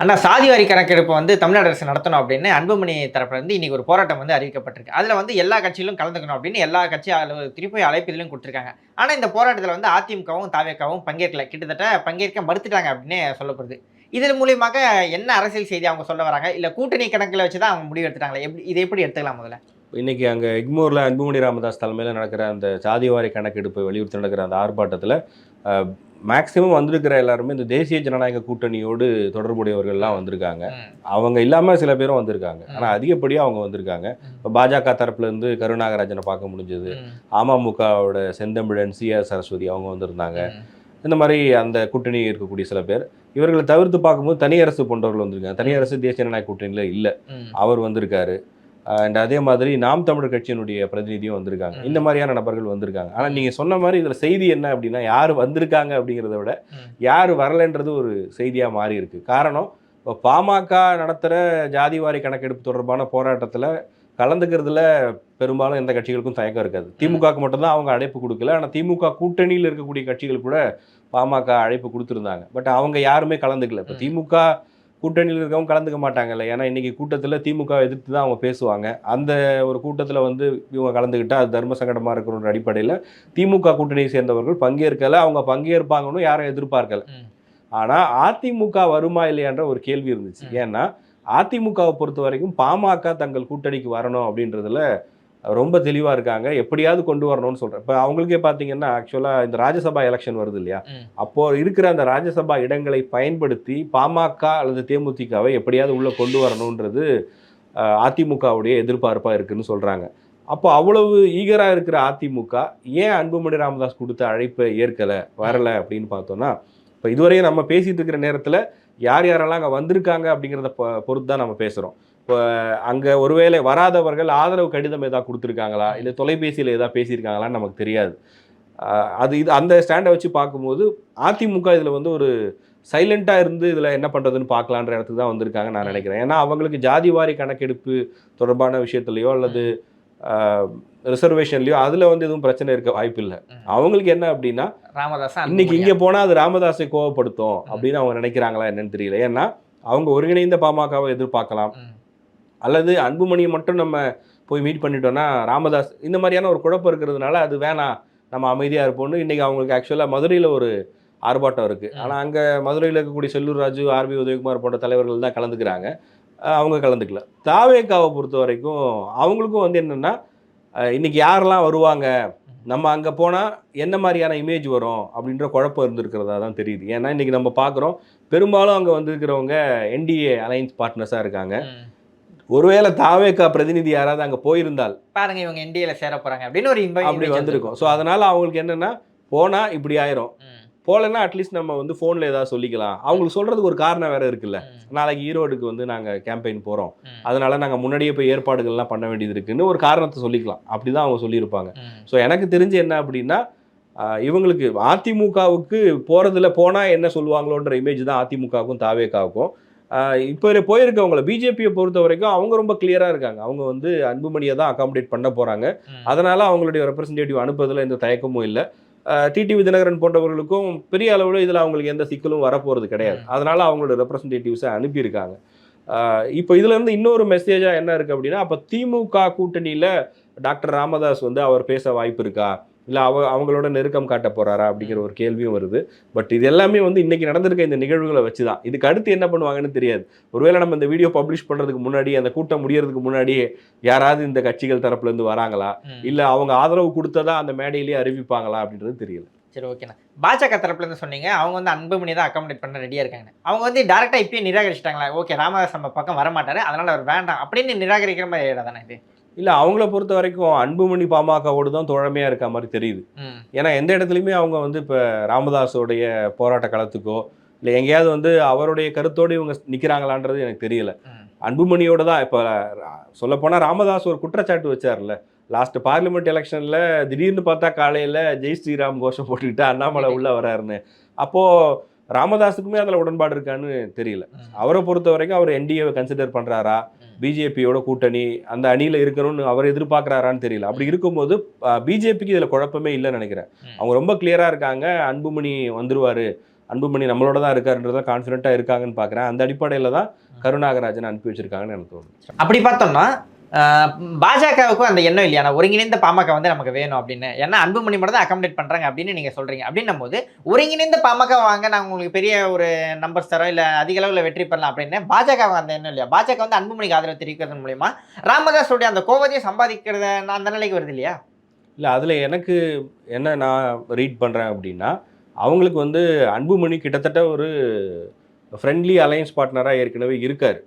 அண்ணா சாதிவாரி கணக்கெடுப்பு வந்து தமிழ்நாடு அரசு நடத்தணும் அப்படின்னு அன்புமணி தரப்புல இருந்து இன்னைக்கு ஒரு போராட்டம் வந்து அறிவிக்கப்பட்டிருக்கு. அதில் வந்து எல்லா கட்சியிலும் கலந்துக்கணும் அப்படின்னு எல்லா கட்சி அலுவலக திருப்பி அழைப்பிதழையும் கொடுத்துருக்காங்க. ஆனால் இந்த போராட்டத்தில் வந்து அதிமுகவும் தாவேக்காவும் பங்கேற்கல. கிட்டத்தட்ட பங்கேற்க மறுத்துட்டாங்க அப்படின்னு சொல்லப்படுது. இதன் மூலியமாக என்ன அரசியல் செய்தி அவங்க சொல்ல வராங்க? இல்லை கூட்டணி கணக்கில் வச்சு தான் அவங்க முடிவு எடுத்துட்டாங்களே? எப்படி இதை எப்படி எடுத்துக்கலாம் முதல்ல? இன்றைக்கி அங்கே எக்மோரில் அன்புமணி ராமதாஸ் தலைமையில் நடக்கிற அந்த சாதிவாரி கணக்கெடுப்பை வலியுறுத்தி நடக்கிற அந்த ஆர்ப்பாட்டத்தில் மேக்சிமம் வந்திருக்கிற எல்லாருமே இந்த தேசிய ஜனநாயக கூட்டணியோடு தொடர்புடையவர்கள்லாம் வந்திருக்காங்க. அவங்க இல்லாமல் சில பேரும் வந்திருக்காங்க. ஆனால் அதிகப்படியாக அவங்க வந்திருக்காங்க. இப்போ பாஜக தரப்புலேருந்து கருநாகராஜனை பார்க்க முடிஞ்சது. அமமுகவோட செந்தமிழன் சி ஆர் சரஸ்வதி அவங்க வந்திருந்தாங்க. இந்த மாதிரி அந்த கூட்டணி இருக்கக்கூடிய சில பேர். இவர்களை தவிர்த்து பார்க்கும்போது தனியரசு போன்றவர்கள் வந்திருக்காங்க. தனியரசு தேசிய ஜனநாயக கூட்டணியில் இல்லை. அவர் வந்திருக்காரு. அண்ட் அதே மாதிரி நாம் தமிழர் கட்சியினுடைய பிரதிநிதியும் வந்திருக்காங்க. இந்த மாதிரியான நபர்கள் வந்திருக்காங்க. ஆனால் நீங்கள் சொன்ன மாதிரி இதில் செய்தி என்ன அப்படின்னா யார் வந்திருக்காங்க அப்படிங்கிறத விட. யார் வரலைன்றது ஒரு செய்தியாக மாறி இருக்கு. காரணம் இப்போ பாமக நடத்துகிற ஜாதிவாரி கணக்கெடுப்பு தொடர்பான போராட்டத்தில் கலந்துக்கிறதுல பெரும்பாலும் எந்த கட்சிகளுக்கும் தயக்கம் இருக்காது. திமுகவுக்கு மட்டும்தான் அவங்க அழைப்பு கொடுக்கல. ஆனால் திமுக கூட்டணியில் இருக்கக்கூடிய கட்சிகள் கூட பாமக அழைப்பு கொடுத்துருந்தாங்க. பட் அவங்க யாருமே கலந்துக்கல. இப்போ. திமுக கூட்டணியில் இருக்கவங்க கலந்துக்க மாட்டாங்கல்ல. ஏன்னா இன்னைக்கு கூட்டத்தில் திமுக எதிர்த்து தான் அவங்க பேசுவாங்க. அந்த ஒரு கூட்டத்தில் வந்து இவங்க கலந்துக்கிட்டா அது தர்ம சங்கடமாக இருக்கிற ஒரு அடிப்படையில் திமுக கூட்டணியை சேர்ந்தவர்கள் பங்கேற்கல. அவங்க பங்கேற்பாங்கன்னு யாரும் எதிர்பார்க்கல. ஆனால் அதிமுக வருமா இல்லையான்ற ஒரு கேள்வி இருந்துச்சு. ஏன்னா அதிமுகவை பொறுத்த வரைக்கும் பாமக தங்கள் கூட்டணிக்கு வரணும் அப்படின்றதுல ரொம்ப தெளிவாக இருக்காங்க. எப்படியாவது கொண்டு வரணும்னு சொல்கிறேன் இப்போ அவங்களுக்கே பார்த்தீங்கன்னா ஆக்சுவலாக இந்த ராஜ்யசபா எலெக்ஷன் வருது இல்லையா? ம். அப்போ இருக்கிற அந்த ராஜ்யசபா இடங்களை பயன்படுத்தி பாமக அல்லது தேமுதிகவை எப்படியாவது உள்ள கொண்டு வரணுன்றது அதிமுகவுடைய எதிர்பார்ப்பாக இருக்குன்னு சொல்கிறாங்க அப்போ அவ்வளவு ஈகராக இருக்கிற அதிமுக ஏன் அன்புமணி ராமதாஸ் கொடுத்த அழைப்பை ஏற்கலை வரலை அப்படின்னு பார்த்தோம்னா இப்போ இதுவரையும் நம்ம பேசிட்டு இருக்கிற நேரத்தில் யார் யாரெல்லாம் அங்கே வந்திருக்காங்க அப்படிங்கிறத பொ- பொறுத்து தான் நம்ம பேசுகிறோம் இப்போ அங்கே ஒருவேளை வராதவர்கள் ஆதரவு கடிதம் ஏதாவது கொடுத்துருக்காங்களா? இல்லை தொலைபேசியில் ஏதாவது பேசியிருக்காங்களான்னு நமக்கு தெரியாது. அது இது அந்த ஸ்டாண்டை வச்சு பார்க்கும்போது அதிமுக இதில் வந்து ஒரு சைலண்ட்டாக இருந்து இதில் என்ன பண்ணுறதுன்னு பார்க்கலான்ற இடத்துக்கு தான் வந்திருக்காங்க நான் நினைக்கிறேன். ஏன்னா அவங்களுக்கு ஜாதிவாரி கணக்கெடுப்பு தொடர்பான விஷயத்துலையோ அல்லது ரிசர்வேஷன்லையோ அதில் வந்து எதுவும் பிரச்சனை இருக்க வாய்ப்பில்லை ம். அவங்களுக்கு என்ன அப்படின்னா ராமதாஸ் இன்னைக்கு இங்கே போனால் அது ராமதாஸை கோவப்படுத்தும் அப்படின்னு அவங்க நினைக்கிறாங்களா என்னன்னு தெரியல. ஏன்னா அவங்க ஒருங்கிணைந்த பாமகவை எதிர்பார்க்கலாம். அல்லது அன்புமணியை மட்டும் நம்ம போய் மீட் பண்ணிட்டோம்னா ராமதாஸ் இந்த மாதிரியான ஒரு குழப்பம் இருக்கிறதுனால அது வேணாம். நம்ம அமைதியாக இருப்போம்னு இன்றைக்கி அவங்களுக்கு ஆக்சுவலாக மதுரையில் ஒரு ஆர்ப்பாட்டம் இருக்குது. ஆனால் அங்கே மதுரையில் இருக்கக்கூடிய செல்லூர் ராஜு ஆர்பி உதயகுமார் போன்ற தலைவர்கள் தான் கலந்துக்கிறாங்க. அவங்க கலந்துக்கல. தாவேக்காவை பொறுத்த வரைக்கும் அவங்களுக்கும் வந்து என்னென்னா இன்னைக்கு யாரெல்லாம் வருவாங்க? நம்ம அங்கே போனால் என்ன மாதிரியான இமேஜ் வரும்? அப்படின்ற குழப்பம் இருந்திருக்கிறதா தான் தெரியுது. ஏன்னா இன்றைக்கி நம்ம பார்க்குறோம் பெரும்பாலும் அங்கே வந்திருக்கிறவங்க என்டிஏ அலையன்ஸ் பார்ட்னர்ஸாக இருக்காங்க. ஒருவேளை தாவேக்கா பிரதிநிதி யாராவது அங்கே போயிருந்தால் பாருங்க இவங்க என்டிஏல சேர போறாங்க. அப்படின்னு ஒரு அப்படி வந்திருக்கும். ஸோ அதனால அவங்களுக்கு என்னன்னா போனா இப்படி ஆயிரும். போகலன்னா அட்லீஸ்ட் நம்ம வந்து ஃபோனில் ஏதாவது சொல்லிக்கலாம். அவங்களுக்கு சொல்றதுக்கு ஒரு காரணம் வேற இருக்குல்ல. நாளைக்கு ஈரோடுக்கு வந்து நாங்கள் கேம்பெயின் போகிறோம் அதனால நாங்கள் முன்னாடியே போய் ஏற்பாடுகள்லாம் பண்ண வேண்டியது இருக்குன்னு ஒரு காரணத்தை சொல்லிக்கலாம். அப்படி தான் அவங்க சொல்லியிருப்பாங்க. ஸோ எனக்கு தெரிஞ்சு என்ன அப்படின்னா இவங்களுக்கு அதிமுகவுக்கு போகிறதுல போனால் என்ன சொல்லுவாங்களோன்ற இமேஜ் தான் அதிமுகவுக்கும் தாவேக்காவுக்கும். இப்போ போயிருக்கவங்கள பிஜேபியை பொறுத்த வரைக்கும் அவங்க ரொம்ப கிளியராக இருக்காங்க. அவங்க வந்து அன்புமணியை தான் அகாமடேட் பண்ண போகிறாங்க. அதனால அவங்களுடைய ரெப்ரசன்டேட்டிவ் அனுப்புறதுல எந்த தயக்கமும் இல்லை. டிடிவி தினகரன் போன்றவர்களுக்கும் பெரிய அளவில் இதில் அவங்களுக்கு எந்த சிக்கலும் வரப்போகிறது கிடையாது. அதனால அவங்களோட ரெப்ரசன்டேட்டிவ்ஸை அனுப்பியிருக்காங்க. இப்போ இதுல இருந்து இன்னொரு மெசேஜாக என்ன இருக்குது அப்படின்னா அப்போ திமுக கூட்டணியில் டாக்டர் ராமதாஸ் வந்து அவர் பேச வாய்ப்பு இருக்கா? இல்லை அவ அவங்களோட நெருக்கம் காட்ட போறாரா அப்படிங்கிற ஒரு கேள்வியும் வருது. பட் இது எல்லாமே வந்து இன்னைக்கு நடந்திருக்க இந்த நிகழ்வுகளை வச்சு தான் இதுக்கு அடுத்து என்ன பண்ணுவாங்கன்னு தெரியாது. ஒருவேளை நம்ம இந்த வீடியோ பப்ளிஷ் பண்ணுறதுக்கு முன்னாடி அந்த கூட்டம் முடியறதுக்கு முன்னாடியே யாராவது இந்த கட்சிகள் தரப்புல இருந்து வராங்களா. இல்ல அவங்க ஆதரவு கொடுத்ததா அந்த மேடையிலேயே அறிவிப்பாங்களா அப்படின்றது தெரியல. சரி ஓகேண்ணா பாஜக தரப்புல இருந்து சொன்னீங்க. அவங்க வந்து அன்புமணி தான் அக்காமடேட் பண்ண ரெடியா இருக்காங்க அவங்க வந்து டேரக்டா இப்பயே நிராகரிச்சிட்டாங்களா? ஓகே ராமதாஸ் நம்ம பக்கம் வர மாட்டாரு அதனால அவர் வேண்டாம் அப்படின்னு நிராகரிக்கிற மாதிரி இடம் தானே இது? இல்ல அவங்கள பொறுத்த வரைக்கும் அன்புமணி பாமகவோடு தான் தோழமையா இருக்க மாதிரி தெரியுது. ஏன்னா எந்த இடத்துலையுமே அவங்க வந்து இப்போ ராமதாஸோடைய போராட்ட களத்துக்கோ இல்லை எங்கேயாவது வந்து அவருடைய கருத்தோடு இவங்க நிற்கிறாங்களான்றது எனக்கு தெரியல. அன்புமணியோட தான் இப்போ சொல்லப்போனால் ராமதாஸ் ஒரு குற்றச்சாட்டு வச்சார்ல. லாஸ்ட் பார்லிமெண்ட் எலெக்ஷனில் திடீர்னு பார்த்தா காலையில் ஜெய் ஸ்ரீராம் கோஷம் போட்டுக்கிட்டு அண்ணாமலை உள்ள வராருன்னு. அப்போது ராமதாஸுக்குமே அதில் உடன்பாடு இருக்கான்னு தெரியல. அவரை பொறுத்த வரைக்கும் அவர் என்டிஏவை கன்சிடர் பண்ணுறாரா. பிஜேபியோட கூட்டணி அந்த அணியில் இருக்கணும்னு அவர் எதிர்பார்க்குறாரான்னு தெரியல. அப்படி இருக்கும்போது பிஜேபிக்கு இதில் குழப்பமே இல்லைன்னு நினைக்கிறேன். அவங்க ரொம்ப கிளியராக இருக்காங்க. அன்புமணி வந்துருவாரு. அன்புமணி நம்மளோட தான் இருக்காருன்றத கான்ஃபிடென்ட்டாக இருக்காங்கன்னு பார்க்குறேன். அந்த அடிப்படையில் தான் கருணாகராஜன் அனுப்பி வச்சிருக்காங்கன்னு எனக்கு தோணுது. அப்படி பார்த்தோம்னா பாஜகவுக்கும் அந்த எண்ணம் இல்லையா? ஒருங்கிணைந்த பாமக வந்து நமக்கு வேணும் அப்படின்னு. ஏன்னா அன்புமணி மட்டும் தான் அகாமடேட் பண்றாங்க அப்படின்னு நீங்க சொல்றீங்க. அப்படின்னும் போது ஒருங்கிணைந்த பாமக வாங்க நான் உங்களுக்கு பெரிய ஒரு நம்பர்ஸ் தரோம் இல்ல அதிக அளவுல வெற்றி பெறலாம் அப்படின்னு பாஜக அந்த எண்ணம் இல்லையா? பாஜக வந்து அன்புமணிக்கு ஆதரவு தெரிவிக்கிறது மூலியமா ராமதாஸோடைய அந்த கோபத்தையை சம்பாதிக்கிறத நான் அந்த நிலைக்கு வருது இல்லையா? இல்லை அதில் எனக்கு என்ன நான் ரீட் பண்ணுறேன் அப்படின்னா அவங்களுக்கு வந்து அன்புமணி கிட்டத்தட்ட ஒரு ஃப்ரெண்ட்லி அலையன்ஸ் பார்ட்னராக ஏற்கனவே இருக்கார்.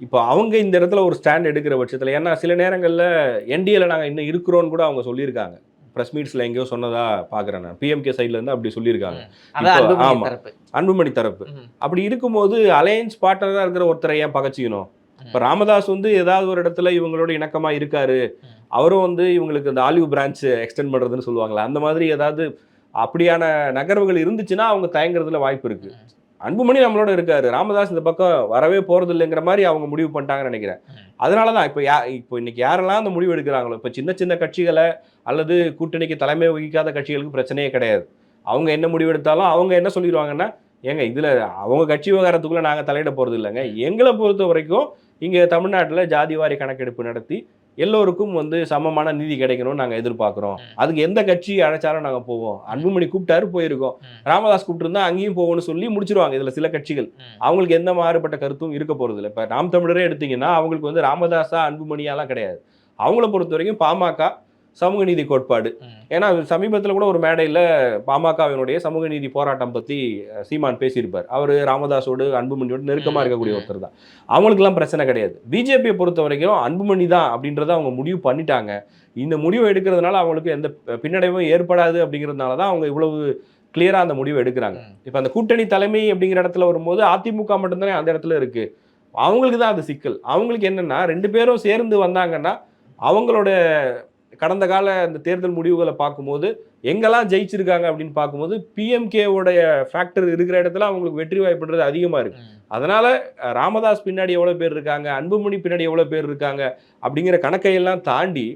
இப்போ அவங்க இந்த இடத்துல ஒரு ஸ்டாண்ட் எடுக்கிற பட்சத்தில் ஏன்னா சில நேரங்களில் என்டிஏல நாங்கள் இன்னும் இருக்கிறோன்னு கூட அவங்க சொல்லியிருக்காங்க. ப்ரெஸ் மீட்ஸில் எங்கேயோ சொன்னதா பார்க்குறேன் நான். பிஎம்கே சைட்லேருந்து அப்படி சொல்லியிருக்காங்க. இப்போ, அன்புமணி. தரப்பு. அப்படி இருக்கும்போது அலையன்ஸ் பார்ட்னராக இருக்கிற ஒருத்தரை ஏன் பகச்சிக்கணும்? இப்போ ராமதாஸ் வந்து ஏதாவது ஒரு இடத்துல இவங்களோட இணக்கமாக இருக்காரு. அவரும் வந்து இவங்களுக்கு இந்த ஆலிவ் பிரான்ச் எக்ஸ்டெண்ட் பண்ணுறதுன்னு சொல்லுவாங்களா அந்த மாதிரி ஏதாவது அப்படியான நகர்வுகள் இருந்துச்சுன்னா அவங்க தயங்குறதுல வாய்ப்பு இருக்கு. ம். அன்புமணி நம்மளோட இருக்காரு. ராமதாஸ் இந்த பக்கம் வரவே போறது இல்லைங்கிற மாதிரி அவங்க முடிவு பண்ணிட்டாங்கன்னு நினைக்கிறேன். அதனால தான் இப்போ யா இப்போ இன்னைக்கு யாரெல்லாம் அந்த முடிவு எடுக்கிறாங்களோ இப்போ சின்ன சின்ன கட்சிகளை அல்லது கூட்டணிக்கு தலைமை வகிக்காத கட்சிகளுக்கு பிரச்சனையே கிடையாது. அவங்க என்ன முடிவு எடுத்தாலும் அவங்க என்ன சொல்லிடுவாங்கன்னா ஏங்க இதுல அவங்க கட்சி விவகாரத்துக்குள்ள நாங்க தலையிட போறது இல்லைங்க எங்களை பொறுத்த வரைக்கும் இங்க தமிழ்நாட்டுல ஜாதிவாரி கணக்கெடுப்பு நடத்தி எல்லோருக்கும் வந்து சமமான நீதி கிடைக்கணும்னு நாங்க எதிர்பார்க்கிறோம். அதுக்கு எந்த கட்சி அழைச்சாலும் நாங்க போவோம். அன்புமணி கூப்பிட்டாரு போயிருக்கோம். ராமதாஸ் கூப்பிட்டு அங்கேயும் போவோம்னு சொல்லி முடிச்சிருவாங்க. இதுல சில கட்சிகள். அவங்களுக்கு எந்த மாறுபட்ட கருத்தும் இருக்க போறது இல்லை. இப்ப நாம் தமிழரே எடுத்தீங்கன்னா அவங்களுக்கு வந்து ராமதாஸா அன்புமணியாலாம் கிடையாது. அவங்கள பொறுத்த வரைக்கும் பாமக சமூக நீதி கோட்பாடு. ஏன்னா சமீபத்தில் கூட ஒரு மேடையில் பாமகவினுடைய சமூக நீதி போராட்டம் பற்றி சீமான் பேசியிருப்பார். அவர் ராமதாஸோடு அன்புமணியோடு நெருக்கமாக இருக்கக்கூடிய. ஒருத்தர் தான். அவங்களுக்குலாம் பிரச்சனை கிடையாது. பிஜேபியை பொறுத்த வரைக்கும் அன்புமணி தான் அப்படின்றத அவங்க முடிவு பண்ணிட்டாங்க. இந்த முடிவை எடுக்கிறதுனால அவங்களுக்கு எந்த பின்னடைவும் ஏற்படாது அப்படிங்கிறதுனால தான் அவங்க இவ்வளவு கிளியராக அந்த முடிவை எடுக்கிறாங்க. இப்போ அந்த கூட்டணி தலைமை அப்படிங்கிற இடத்துல வரும்போது அதிமுக மட்டும்தானே அந்த இடத்துல இருக்கு. அவங்களுக்கு தான் அது சிக்கல். அவங்களுக்கு என்னன்னா ரெண்டு பேரும் சேர்ந்து வந்தாங்கன்னா அவங்களோட கடந்த கால அந்த தேர்தல் முடிவுகளை பார்க்கும்போது எங்கெல்லாம் ஜெயிச்சிருக்காங்க அப்படின்னு பார்க்கும்போது பிஎம்கே உடைய ஃபேக்டர் இருக்கிற இடத்துல அவங்களுக்கு வெற்றி வாய்ப்புன்றது அதிகமாக இருக்கு. அதனால ராமதாஸ் பின்னாடி எவ்வளோ பேர் இருக்காங்க அன்புமணி பின்னாடி எவ்வளோ பேர் இருக்காங்க அப்படிங்கிற கணக்கையெல்லாம் தாண்டி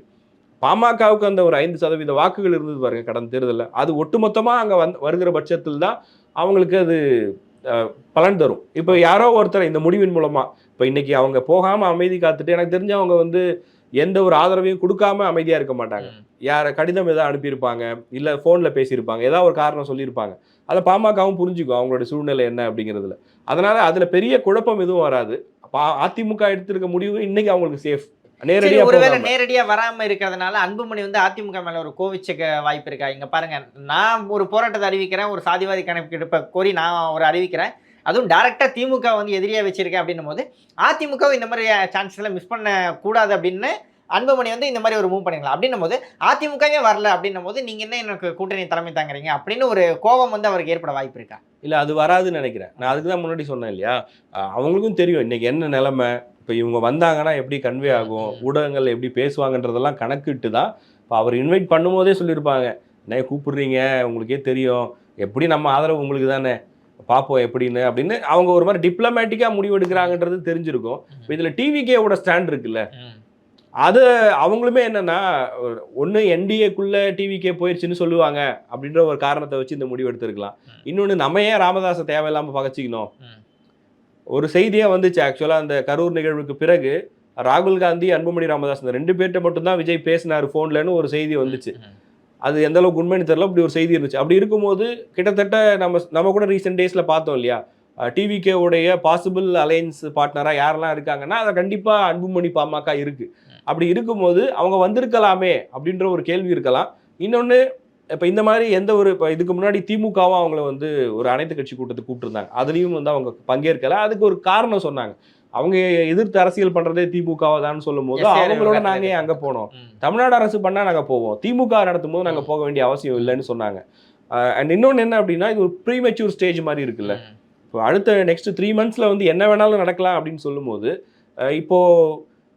பாமகவுக்கு அந்த ஒரு ஐந்து சதவீத வாக்குகள் இருந்தது பாருங்க கடந்த தேர்தலில். அது ஒட்டுமொத்தமாக அங்கே வந்து வருகிற பட்சத்தில் தான் அவங்களுக்கு அது பலன் தரும். இப்போ யாரோ ஒருத்தர் இந்த முடிவின் மூலமா இப்போ இன்னைக்கு அவங்க போகாம அமைதி காத்துட்டு எனக்கு தெரிஞ்சு அவங்க வந்து எந்த ஒரு ஆதரவையும் கொடுக்காம அமைதியா இருக்க மாட்டாங்க. யார கடிதம் ஏதாவது அனுப்பியிருப்பாங்க இல்ல போன்ல பேசியிருப்பாங்க ஏதாவது ஒரு காரணம் சொல்லியிருப்பாங்க. அதை பாமகவும் புரிஞ்சுக்கும் அவங்களோட சூழ்நிலை என்ன அப்படிங்கிறதுல. அதனால அதுல பெரிய குழப்பம் எதுவும் வராது. அதிமுக எடுத்திருக்க முடிவு இன்னைக்கு அவங்களுக்கு சேஃப் நேரடியா ஒருவேளை போகாம. நேரடியா வராம இருக்கிறதுனால அன்புமணி வந்து அதிமுக மேல ஒரு கோவிச்சுக்க வாய்ப்பு இருக்கா? இங்க பாருங்க நான் ஒரு போராட்டத்தை அறிவிக்கிறேன் ஒரு சாதிவாதி கணக்கெடுப்பை கோரி நான் ஒரு அறிவிக்கிறேன். அதுவும் டேரெக்டாக திமுக வந்து எதிரியாக வச்சிருக்கேன் அப்படின்னும் போது அதிமுக இந்த மாதிரி சான்ஸ் மிஸ் பண்ணக்கூடாது அப்படின்னு அன்புமணி வந்து இந்த மாதிரி ஒரு மூவ் பண்ணிக்கலாம். அப்படின்னும் போது அதிமுகவே வரல அப்படின்னும் போது நீங்கள் என்ன எனக்கு கூட்டணி தலைமை தாங்குறீங்க? அப்படின்னு ஒரு கோபம் வந்து அவருக்கு ஏற்பட வாய்ப்பு இருக்கா? இல்லை அது வராதுன்னு நினைக்கிறேன். நான் அதுக்கு தான் முன்னாடி சொன்னேன் இல்லையா? அவங்களுக்கும் தெரியும் இன்றைக்கி என்ன நிலமை? இப்போ இவங்க வந்தாங்கன்னா எப்படி கன்வே ஆகும்? ஊடகங்கள் எப்படி பேசுவாங்கன்றதெல்லாம் கணக்கிட்டு தான் இப்போ அவர் இன்வைட் பண்ணும்போதே சொல்லியிருப்பாங்க. என்ன கூப்பிடுறீங்க? உங்களுக்கே தெரியும். எப்படி நம்ம ஆதரவு உங்களுக்கு தானே? பார்ப்போம் எப்படின்னு அப்படின்னு அவங்க ஒரு மாதிரி டிப்ளமேட்டிக்காக முடிவெடுக்கிறாங்கன்றது தெரிஞ்சிருக்கும். இதில் டிவிகேவோட ஸ்டாண்ட் இருக்குல்ல. அது அவங்களுமே என்னன்னா ஒன்று என்டிஏக்குள்ள டிவிக்கே போயிடுச்சுன்னு சொல்லுவாங்க அப்படின்ற ஒரு காரணத்தை வச்சு இந்த முடிவு எடுத்திருக்கலாம். இன்னொன்று நம்ம ஏன் ராமதாஸை தேவையில்லாமல் பகச்சிக்கணும். ஒரு செய்தியாக வந்துச்சு ஆக்சுவலாக அந்த கரூர் நிகழ்வுக்கு பிறகு ராகுல் காந்தி அன்புமணி ராமதாஸ் இந்த ரெண்டு பேர்கிட்ட மட்டும்தான் விஜய் பேசினார் ஃபோன்லன்னு ஒரு செய்தி வந்துச்சு. அது எந்த அளவுக்கு உண்மைன்னு தெரியல அப்படி ஒரு செய்தி இருந்துச்சு. அப்படி இருக்கும்போது கிட்டத்தட்ட நம்ம நம்ம கூட ரீசெண்ட் டேஸில் பார்த்தோம் இல்லையா? டிவிகே உடைய பாசிபிள் அலையன்ஸ் பார்ட்னராக யாரெல்லாம் இருக்காங்கன்னா அதை கண்டிப்பாக அன்புமணி பாமக இருக்குது அப்படி இருக்கும்போது அவங்க வந்திருக்கலாமே அப்படின்ற ஒரு கேள்வி இருக்கலாம். இன்னொன்று இப்போ இந்த மாதிரி எந்த ஒரு இப்போ இதுக்கு முன்னாடி திமுகவும் அவங்கள வந்து ஒரு அனைத்து கட்சி கூட்டத்துக்கு கூப்பிட்டுருந்தாங்க. அதுலேயும் வந்து அவங்க பங்கேற்கலை. அதுக்கு ஒரு காரணம் சொன்னாங்க. அவங்க எதிர்த்து அரசியல் பண்றதே திமுகவை தான் சொல்லும் போது. அவங்களோட நாங்க அங்க போனோம். தமிழ்நாடு அரசு பண்ணா நாங்க போவோம். திமுக நடத்தும் போது நாங்க போக வேண்டிய அவசியம் இல்லைன்னு சொன்னாங்க. அண்ட் இன்னொன்று என்ன அப்படின்னா இது ஒரு ப்ரீமெச்சூர் ஸ்டேஜ் மாதிரி இருக்குல்ல. இப்போ அடுத்த நெக்ஸ்ட் த்ரீ மந்த்ஸ்ல வந்து என்ன வேணாலும் நடக்கலாம் அப்படின்னு சொல்லும்போது அஹ் இப்போ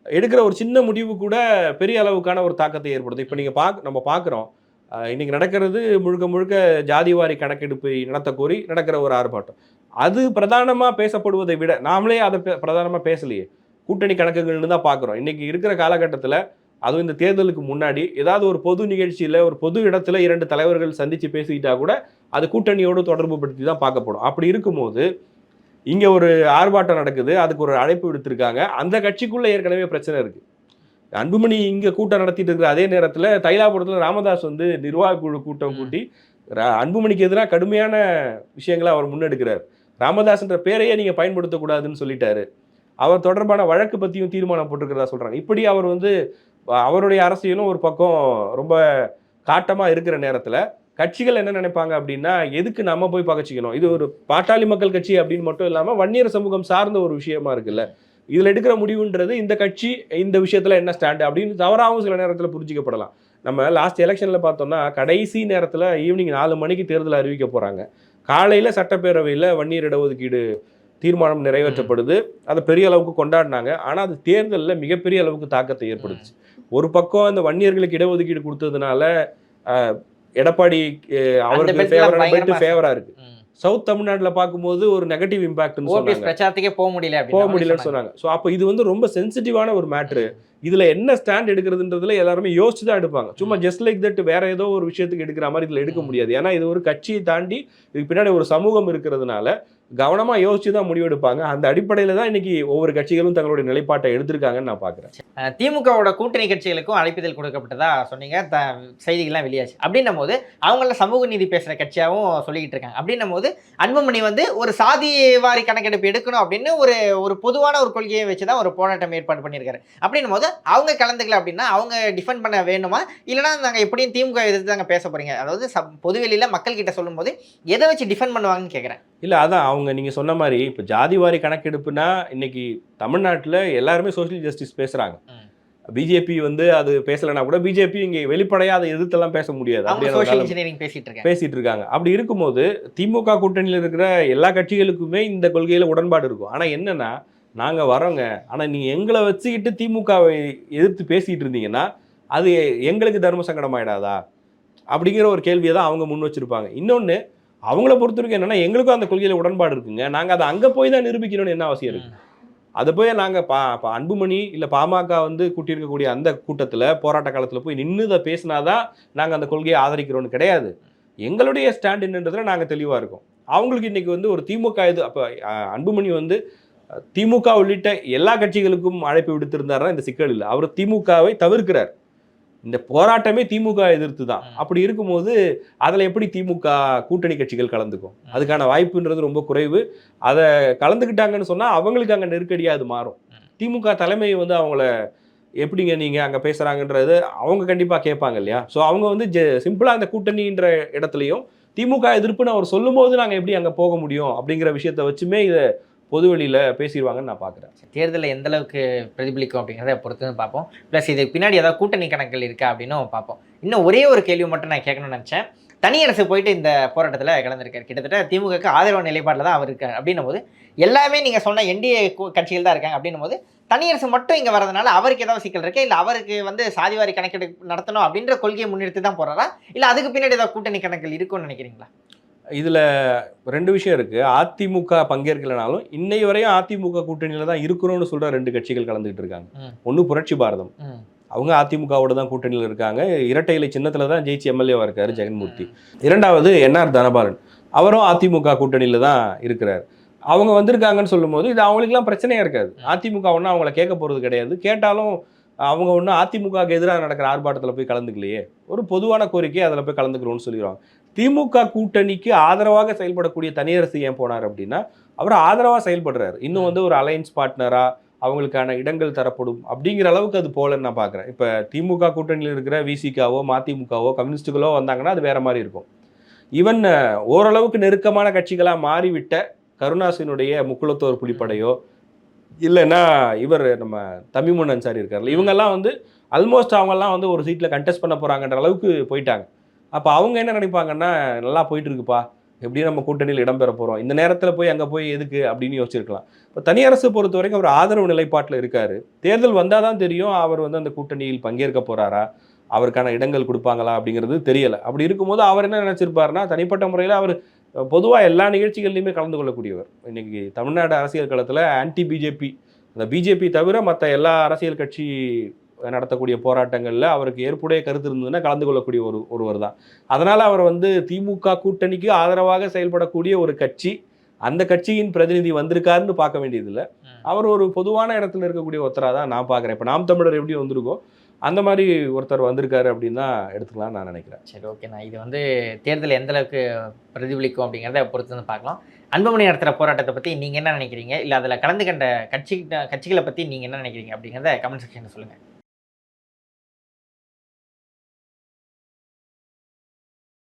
எடுக்கிற ஒரு சின்ன முடிவு கூட பெரிய அளவுக்கான ஒரு தாக்கத்தை ஏற்படுது இப்போ நீங்க பாக் நம்ம பார்க்குறோம் இன்னைக்கு நடக்கிறது முழுக்க முழுக்க ஜாதிவாரி கணக்கெடுப்பை நடத்த கோரி நடக்கிற ஒரு ஆர்ப்பாட்டம். அது பிரதானமா பேசப்படுவதை விட நாமளே அதை பே- பிரதானமா பேசலையே. கூட்டணி கணக்குகள்னு தான் பார்க்குறோம். இன்னைக்கு இருக்கிற காலகட்டத்தில் அதுவும் இந்த தேர்தலுக்கு முன்னாடி ஏதாவது ஒரு பொது நிகழ்ச்சியில் ஒரு பொது இடத்துல இரண்டு தலைவர்கள் சந்திச்சு பேசிக்கிட்டா கூட அது கூட்டணியோடு தொடர்பு படுத்தி தான் பார்க்கப்படும். அப்படி இருக்கும்போது இங்கே ஒரு ஆர்ப்பாட்டம் நடக்குது அதுக்கு ஒரு அழைப்பு விடுத்திருக்காங்க. அந்த கட்சிக்குள்ளே ஏற்கனவே பிரச்சனை இருக்குது அன்புமணி இங்கே கூட்டம் நடத்திட்டு இருக்கிற அதே நேரத்தில் தைலாபுரத்தில் ராமதாஸ் வந்து நிர்வாக குழு கூட்டம். கூட்டி அன்புமணிக்கு எதிராக கடுமையான விஷயங்களை அவர் முன்னெடுக்கிறார். ராமதாஸ்ன்ற பேரையே நீங்கள் பயன்படுத்தக்கூடாதுன்னு சொல்லிட்டாரு. அவர் தொடர்பான வழக்கு பற்றியும் தீர்மானம் போட்டிருக்கிறதா சொல்கிறாங்க இப்படி அவர் வந்து அவருடைய அரசியலும் ஒரு பக்கம் ரொம்ப காட்டமாக இருக்கிற நேரத்தில் கட்சிகள் என்ன நினைப்பாங்க அப்படின்னா எதுக்கு நம்ம போய் பகச்சிக்கணும்? இது ஒரு பாட்டாளி மக்கள் கட்சி அப்படின்னு மட்டும் இல்லாமல் வன்னியர் சமூகம் சார்ந்த ஒரு விஷயமா இருக்குல்ல. இதில் எடுக்கிற முடிவுன்றது இந்த கட்சி இந்த விஷயத்தில் என்ன ஸ்டாண்டு அப்படின்னு தவறாகவும் சில நேரத்தில் புரிஞ்சிக்கப்படலாம். நம்ம லாஸ்ட் எலெக்ஷனில் பார்த்தோம்னா கடைசி நேரத்தில் ஈவினிங் நாலு மணிக்கு தேர்தல் அறிவிக்க போகிறாங்க காலையில் சட்டப்பேரவையில் வன்னியர் இடஒதுக்கீடு தீர்மானம் நிறைவேற்றப்படுது. அதை பெரிய அளவுக்கு கொண்டாடினாங்க. ஆனால் அது தேர்தலில் மிகப்பெரிய அளவுக்கு தாக்கத்தை ஏற்படுத்துச்சு. ஒரு பக்கம் இந்த வன்னியர்களுக்கு இடஒதுக்கீடு கொடுத்ததுனால எடப்பாடி அவருக்கு belt எல்லாம் ஃபேவரான பெல்ட் பயங்கரமா ஃபேவரா இருக்கு. சவுத் தமிழ்நாட்டில் பார்க்கும்போது ஒரு நெகட்டிவ் இம்பாக்ட்னு ஓபிஎஸ் பிரச்சாரத்துக்கே போக முடியல போக முடியலன்னு சொன்னாங்க. ஸோ அப்போ இது வந்து ரொம்ப சென்சிட்டிவான ஒரு மேட்ரு இதுல என்ன ஸ்டாண்ட் எடுக்கிறதுன்றதுல எல்லாருமே யோசிச்சு தான் எடுப்பாங்க. சும்மா ஜஸ்ட் லைக் தட் வேற ஏதோ ஒரு விஷயத்துக்கு எடுக்கிற மாதிரி இதுல எடுக்க. முடியாது. ஏன்னா இது ஒரு கட்சியை தாண்டி இதுக்கு பின்னாடி ஒரு சமூகம் இருக்கிறதுனால கவனமா யோசிச்சு தான் முடிவெடுப்பாங்க. அந்த அடிப்படையில தான் இன்னைக்கு ஒவ்வொரு கட்சிகளும் தங்களுடைய நிலைப்பாட்டை எடுத்திருக்காங்கன்னு நான் பாக்குறேன். அஹ் திமுகவோட கூட்டணி கட்சிகளுக்கும் அழைப்பிதழ் கொடுக்கப்பட்டதா சொன்னீங்க. த செய்திகள்லாம் வெளியாச்சு. அப்படின்னும் போது அவங்கள சமூக நீதி பேசுகிற கட்சியாகவும் சொல்லிக்கிட்டு இருக்காங்க. அப்படின்னும் போது அன்புமணி வந்து ஒரு சாதி வாரி கணக்கெடுப்பு எடுக்கணும் அப்படின்னு ஒரு ஒரு பொதுவான ஒரு கொள்கையை வச்சு தான் ஒரு போராட்டம் ஏற்பாடு பண்ணியிருக்காரு. அப்படின்னும் போது அவங்க கலந்துக்கல அப்படின்னா அவங்க டிஃபெண்ட் பண்ண வேணுமா இல்லைனா நாங்கள் எப்படியும் திமுக எதிர்த்து தாங்க பேச போறீங்க. அதாவது சப் பொதுவெளியில் மக்கள் கிட்ட சொல்லும்போது எதை வச்சு டிஃபெண்ட் பண்ணுவாங்கன்னு கேட்குறேன் இல்ல அதான் அவங்க நீங்க சொன்ன மாதிரி இப்ப ஜாதிவாரி கணக்கெடுப்புனா இன்னைக்கு தமிழ்நாட்டுல எல்லாருமே சோஷியல் ஜஸ்டிஸ் பேசுறாங்க. ம். பிஜேபி வந்து அது பேசலைன்னா கூட பிஜேபி இங்க வெளிப்படையா அதை எதிர்த்தெல்லாம் பேச முடியாது. பேசிட்டு இருக்காங்க. அப்படி இருக்கும்போது திமுக கூட்டணியில் இருக்கிற எல்லா கட்சிகளுக்குமே இந்த கொள்கையில உடன்பாடு இருக்கும். ஆனா என்னன்னா நாங்க வரோங்க ஆனா நீங்க எங்களை வச்சுக்கிட்டு திமுகவை எதிர்த்து பேசிட்டு இருந்தீங்கன்னா அது எங்களுக்கு தர்ம சங்கடம் ஆயிடாதா? அப்படிங்கிற ஒரு கேள்வியை தான் அவங்க முன் வச்சிருப்பாங்க. இன்னொன்னு அவங்கள பொறுத்த வரைக்கும் என்னென்னா எங்களுக்கும் அந்த கொள்கையில் உடன்பாடு இருக்குங்க. நாங்கள் அதை அங்கே போய் தான் நிரூபிக்கணும்னு என்ன அவசியம் இருக்குது அதை போய் நாங்கள் பா பா அன்புமணி இல்லை பாமக வந்து கூட்டியிருக்கக்கூடிய அந்த கூட்டத்தில் போராட்ட காலத்தில் போய் நின்று இதை பேசினாதான் நாங்கள் அந்த கொள்கையை ஆதரிக்கிறோன்னு கிடையாது. எங்களுடைய ஸ்டாண்ட் என்னன்றதுல நாங்கள் தெளிவாக இருக்கோம். அவங்களுக்கு இன்றைக்கி வந்து ஒரு திமுக இது அப்போ அன்புமணி வந்து திமுக உள்ளிட்ட எல்லா கட்சிகளுக்கும் அழைப்பு விடுத்திருந்தாருன்னா இந்த சிக்கல் இல்லை. அவர் திமுகவை தவிர்க்கிறார். இந்த போராட்டமே திமுக எதிர்த்து தான். அப்படி இருக்கும்போது அதில் எப்படி திமுக கூட்டணி கட்சிகள் கலந்துக்கும்? அதுக்கான வாய்ப்புன்றது ரொம்ப குறைவு. அதை கலந்துக்கிட்டாங்கன்னு சொன்னால் அவங்களுக்கு அங்கே நெருக்கடியாக அது மாறும். திமுக தலைமை வந்து அவங்கள எப்படிங்க நீங்கள் அங்கே பேசுகிறாங்கன்றது அவங்க கண்டிப்பாக கேட்பாங்க இல்லையா? ஸோ அவங்க வந்து ஜெ சிம்பிளாக அந்த கூட்டணின்ற இடத்துலையும் திமுக எதிர்ப்புன்னு அவர் சொல்லும்போது நாங்கள் எப்படி அங்கே போக முடியும் அப்படிங்கிற விஷயத்தை வச்சுமே இதை பொதுவெளியில் பேசிடுவாங்கன்னு நான் பார்க்குறேன் தேர்தலில் எந்த அளவுக்கு பிரதிபலிக்கும் அப்படிங்கிறத பொறுத்து பார்ப்போம். ப்ளஸ் இதுக்கு பின்னாடி ஏதாவது கூட்டணி கணக்குகள் இருக்கா அப்படின்னும் பார்ப்போம். இன்னும் ஒரே ஒரு கேள்வி மட்டும் நான் கேட்கணும்னு நினச்சேன். தனியரசு போயிட்டு இந்த போராட்டத்தில் கலந்துருக்காரு. கிட்டத்தட்ட திமுகக்கு ஆதரவு நிலைப்பாட்டில் தான் அவர் இருக்கார். அப்படின்னும் போது எல்லாமே நீங்கள் சொன்ன என்டிஏ கட்சிகள் தான் இருக்காங்க. அப்படின்னும் போது தனியரசு மட்டும் இங்கே வரதுனால அவருக்கு ஏதாவது சிக்கல் இருக்கா? இல்லை அவருக்கு வந்து சாதிவாரி கணக்கெடுப்பு நடத்தணும் அப்படின்ற கொள்கையை முன்னிறுத்தி தான் போகிறாரா இல்லை அதுக்கு பின்னாடி ஏதாவது கூட்டணி கணக்குகள் இருக்கும்னு நினைக்கிறீங்களா? இதில் ரெண்டு விஷயம் இருக்குது அதிமுக பங்கேற்கலைனாலும் இன்னை வரையும் அதிமுக கூட்டணியில் தான் இருக்கிறோம்னு சொல்கிற ரெண்டு கட்சிகள் கலந்துக்கிட்டு இருக்காங்க. ஒன்று புரட்சி பாரதம். அவங்க அதிமுகவோட தான் கூட்டணியில் இருக்காங்க. இரட்டை இலை சின்னத்தில் தான் ஜெயிச்சு எம்எல்ஏவாக இருக்காரு ஜெகன்மூர்த்தி. இரண்டாவது என்ஆர் தனபாலன். அவரும் அதிமுக கூட்டணியில் தான் இருக்கிறார். அவங்க வந்திருக்காங்கன்னு சொல்லும்போது இது அவங்களுக்குலாம் பிரச்சனையாக இருக்காது. அதிமுக ஒன்றும் அவங்கள கேட்க போகிறது கிடையாது. கேட்டாலும் அவங்க ஒன்றும் அதிமுகவுக்கு எதிராக நடக்கிற ஆர்ப்பாட்டத்தில் போய் கலந்துக்கலையே. ஒரு பொதுவான கோரிக்கை அதில் போய் கலந்துக்கிறோம்னு சொல்லிடுவாங்க. திமுக கூட்டணிக்கு ஆதரவாக செயல்படக்கூடிய தனியரசு ஏன் போனார் அப்படின்னா அவர் ஆதரவாக செயல்படுறாரு. இன்னும் வந்து ஒரு அலையன்ஸ் பார்ட்னராக அவங்களுக்கான இடங்கள் தரப்படும் அப்படிங்கிற அளவுக்கு அது போலன்னு நான் பார்க்குறேன். இப்போ திமுக கூட்டணியில் இருக்கிற விசிகாவோ மதிமுகவோ கம்யூனிஸ்டுகளோ வந்தாங்கன்னா அது வேற மாதிரி இருக்கும். ஈவன் ஓரளவுக்கு நெருக்கமான கட்சிகளாக மாறிவிட்ட கருணாசினுடைய முக்குளத்தோர் புலிப்படையோ இல்லைன்னா இவர் நம்ம தமிமுன் அன்சாரி இருக்கார்ல இவங்கெல்லாம் வந்து ஆல்மோஸ்ட் அவங்கெல்லாம் வந்து ஒரு சீட்டில் கண்டெஸ்ட் பண்ண போகிறாங்கன்ற அளவுக்கு போயிட்டாங்க. அப்போ அவங்க என்ன நினைப்பாங்கன்னா நல்லா போயிட்டு இருக்குப்பா எப்படியும் நம்ம கூட்டணியில் இடம்பெற போகிறோம் இந்த நேரத்தில் போய் அங்கே போய் எதுக்கு அப்படின்னு யோசிச்சிருக்கலாம். இப்போ தனியரசு பொறுத்த வரைக்கும் அவர் ஆதரவு நிலைப்பாட்டில் இருக்கார். தேர்தல் வந்தால் தான் தெரியும் அவர் வந்து அந்த கூட்டணியில் பங்கேற்க போகிறாரா அவருக்கான இடங்கள் கொடுப்பாங்களா அப்படிங்கிறது தெரியலை. அப்படி இருக்கும்போது அவர் என்ன நினச்சிருப்பாருன்னா தனிப்பட்ட முறையில் அவர் பொதுவாக எல்லா நிகழ்ச்சிகள்லையுமே கலந்து கொள்ளக்கூடியவர். இன்றைக்கி தமிழ்நாடு அரசியல் களத்தில் ஆன்டி பிஜேபி அந்த பிஜேபி தவிர மற்ற எல்லா அரசியல் கட்சி நடத்தக்கூடிய போராட்டங்களில் அவருக்கு ஏற்புடைய கருத்து இருந்ததுன்னா கலந்து கொள்ளக்கூடிய ஒரு ஒருவர் தான். அதனால் அவர் வந்து திமுக கூட்டணிக்கு ஆதரவாக செயல்படக்கூடிய ஒரு கட்சி அந்த கட்சியின் பிரதிநிதி வந்திருக்காருன்னு பார்க்க வேண்டியதில்லை. அவர் ஒரு பொதுவான இடத்துல இருக்கக்கூடிய ஒருத்தராக தான் நான் பார்க்குறேன். இப்போ நாம் தமிழர் எப்படி வந்திருக்கோ அந்த மாதிரி ஒருத்தர் வந்திருக்காரு அப்படின்னு தான் எடுத்துக்கலாம்னு நான் நினைக்கிறேன். சரி ஓகேண்ணா இது வந்து தேர்தல் எந்த அளவுக்கு பிரதிபலிக்கும் அப்படிங்கிறத பொறுத்து வந்து பார்க்கலாம். அன்புமணி நடத்துகிற போராட்டத்தை பற்றி நீங்கள் என்ன நினைக்கிறீங்க? இல்லை அதில் கலந்து கண்ட கட்சி கட்சிகளை பற்றி நீங்கள் என்ன நினைக்கிறீங்க அப்படிங்கிறத கமெண்ட் செக்ஷனில் சொல்லுங்கள்